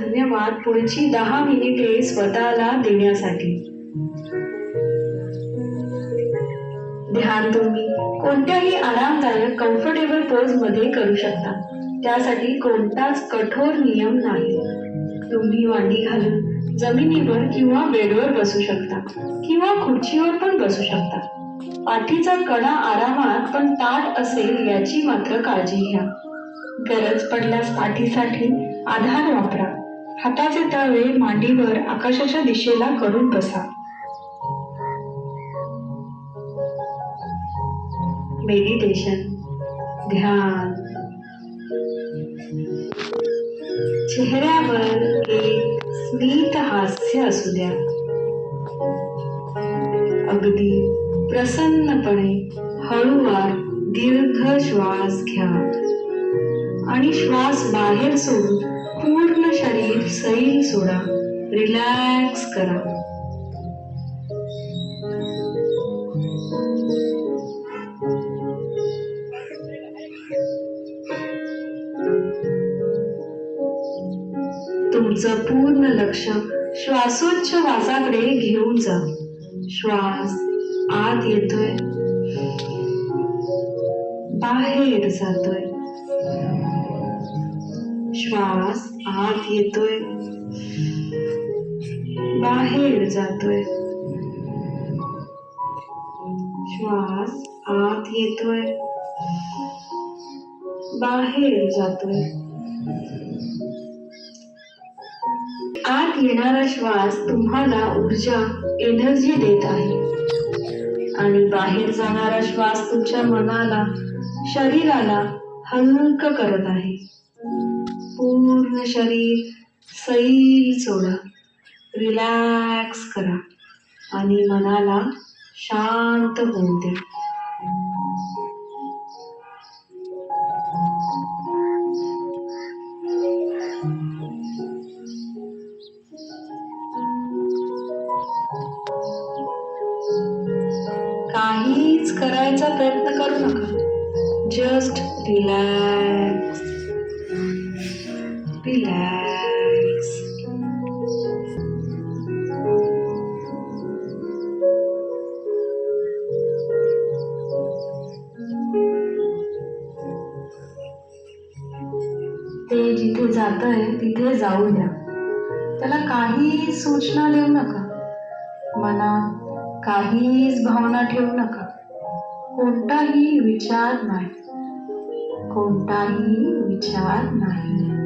धन्यवाद. पुढची दहा मिनिटे स्वतःला देण्यासाठी. ध्यान तुम्ही. कोणत्याही आरामदायक कम्फर्टेबल पोजमध्ये करू शकता. त्यासाठी कोणताच कठोर नियम नाही. तुम्ही मांडी घालून जमिनीवर किंवा बेडवर बसू शकता किंवा खुर्चीवर पण बसू शकता. पाठीचा कडा आरामात पण ताट असेल याची मात्र काळजी घ्या. गरज पडल्यास पाठीसाठी आधार वापरा. हाताचे तळवे मांडीवर आकाशाच्या दिशेला करून बसा. मेडिटेशन ध्यान. चेहऱ्यावर एक स्मित हास्य असू द्या. अगदी प्रसन्नपणे हळूवार दीर्घ श्वास घ्या आणि श्वास बाहेर सोडून पूर्ण शरीर सैल सोडा. रिलॅक्स करा. तुमचं पूर्ण लक्ष श्वासोच्छवासाकडे घेऊन जा. श्वास आत येतोय. बाहेर जातोय. श्वास आत येतोय. बाहेर जातोय. श्वास आत येतोय. बाहेर जातोय. आत येणारा श्वास तुम्हाला ऊर्जा एनर्जी देत आहे. आणि बाहेर जाणारा श्वास तुमच्या मनाला शरीराला हलक करत आहे. पूर्ण शरीर सैल सोडा. रिलॅक्स करा आणि मनाला शांत होऊ द्या. काहीच करायचा प्रयत्न करू नका. जस्ट रिलॅक्स रिलॅक्स ते जिथे जात आहे तिथे जाऊ द्या. त्याला काही सूचना देऊ नका. मनात काहीच भावना ठेवू नका. कोणताही विचार नाही. कोणताही विचार नाही.